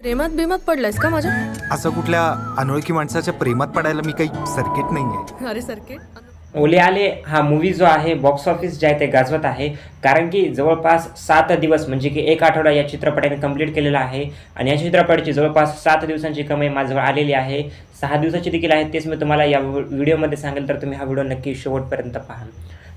प्रेमात बिमात पडलायस का माझ्या? असं कुठल्या अनोळखी माणसाच्या प्रेमात पडायला मी काही सर्किट नाही आहे अरे सर्किट. ओले आले हा मूवी जो आहे बॉक्स ऑफिस जे आहे ते गाजवत आहे कारण की जवळपास सात दिवस म्हणजे की एक आठवडा या चित्रपटाने कंप्लीट केलेला आहे. आणि या चित्रपटाची जवळपास सात दिवसांची कमाई माझ्याजवळ आलेली आहे. सहा दिवसाची देखील आहे तेच मी तुम्हाला या व्हिडिओमध्ये सांगेल तर तुम्ही हा व्हिडिओ नक्की शेवटपर्यंत पहा.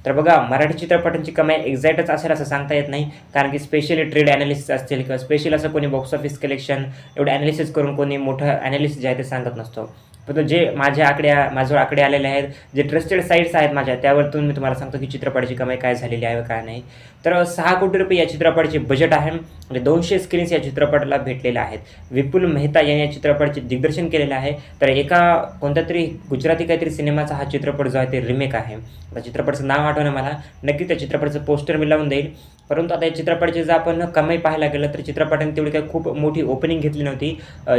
तर बघा मराठी चित्रपटांची कमाई एक्झॅक्टच असेल असं सांगता येत नाही. कारण की स्पेशली ट्रेड ॲनालिसिस असतील किंवा स्पेशल असं कोणी बॉक्स ऑफिस कलेक्शन एवढं ॲनालिसिस करून कोणी मोठं ॲनालिसिस जे आहे ते सांगत नसतो. परंतु जे माझ्या आकड्या माझ्यावर आकडे आलेले आहेत जे ट्रस्टेड साईट्स आहेत माझ्या त्यावरतून मी तुम्हाला सांगतो की चित्रपटाची कमाई काय झालेली आहे काय नाही. तर सहा कोटी रुपये या चित्रपटाचे बजेट आहे म्हणजे दोनशे स्क्रीन्स या चित्रपटाला भेटलेल्या आहेत. विपुल मेहता यांनी या चित्रपटाचे दिग्दर्शन केलेलं आहे. तर एका कोणत्या तरी गुजराती काहीतरी सिनेमाचा हा चित्रपट जो आहे ते रिमेक आहे. त्या चित्रपटाचं नाव आठवणं मला. नक्की त्या चित्रपटाचं पोस्टर मी लावून देईल. परंतु आता या चित्रपटाचे जर आपण कमाई पाहायला गेलं तर चित्रपटाने तेवढी काही खूप मोठी ओपनिंग घेतली नव्हती.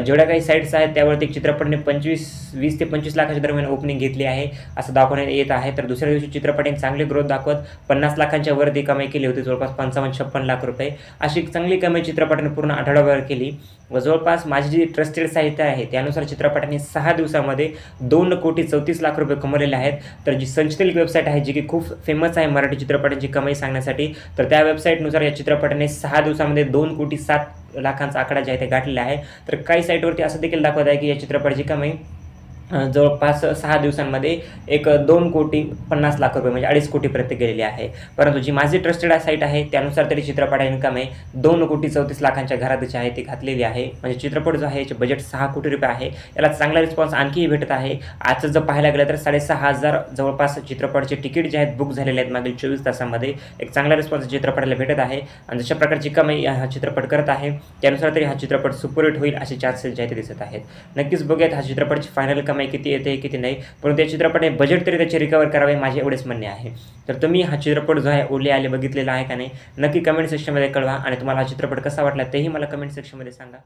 जेवढ्या काही साईट्स आहेत त्यावरती चित्रपटाने पंचवीस वीस ते पंचवीस लाखाच्या दरम्यान ओपनिंग घेतली आहे असं दाखवण्यात येत आहे. तर दुसऱ्या दिवशी चित्रपटाने चांगली ग्रोथ दाखवत पन्नास लाखांच्या वरती कमाई केली होती जवळपास पंचावन्न छप्पन लाख रुपये. अशी एक चांगली कमाई चित्रपटाने पूर्ण आठवड्याभर केली. व जवळपास माझी जी ट्रस्टेड साहित्य आहे त्यानुसार चित्रपटाने सहा दिवसामध्ये दोन कोटी चौतीस लाख रुपये कमवलेले आहेत. तर जी संचलित वेबसाईट आहे जी की खूप फेमस आहे मराठी चित्रपटांची कमाई सांगण्यासाठी तर त्या वेबसाईटनुसार या चित्रपटाने सहा दिवसामध्ये दोन कोटी सात लाखांचा आकडा जे आहे ते गाठलेला आहे. तर काही साईटवरती असं देखील दाखवत आहे की या चित्रपटाची कमाई जवळपास सहा दिवसांमध्ये एक दोन कोटी पन्नास लाख रुपये म्हणजे अडीच कोटीपर्यंत गेलेली आहे. परंतु जी माझी ट्रस्टेड साईट आहे त्यानुसार तरी चित्रपट इन्कम आहे दोन कोटी चौतीस लाखांच्या घरात जी आहे ती घातलेली आहे. म्हणजे चित्रपट जो आहे याचे बजेट सहा कोटी रुपये आहे. याला चांगला रिस्पॉन्स आणखीही भेटत आहे. आजचं जर पाहायला गेलं तर साडेसहा हजार जवळपास चित्रपटचे तिकीट जे आहेत बुक झालेले आहेत मागील चोवीस तासामध्ये. एक चांगला रिस्पॉन्स चित्रपटाला भेटत आहे. आणि जशा प्रकारची कमाई हा चित्रपट करत आहे त्यानुसार तरी हा चित्रपट सुपरहिट होईल असे चान्सेस जे आहेत ते दिसत आहेत. नक्कीच बघूयात हा चित्रपटची फायनल कमाई किती येते किती नाही. परंतु या चित्रपटाने बजेट तरी त्याचे रिकवर करावे माझे एवढेच म्हणणे आहे. तर तुम्ही हा चित्रपट जो आहे ओले आले बघितलेला आहे का नाही नक्की कमेंट सेक्शनमध्ये कळवा आणि तुम्हाला हा चित्रपट कसा वाटला तेही मला कमेंट सेक्शनमध्ये सांगा.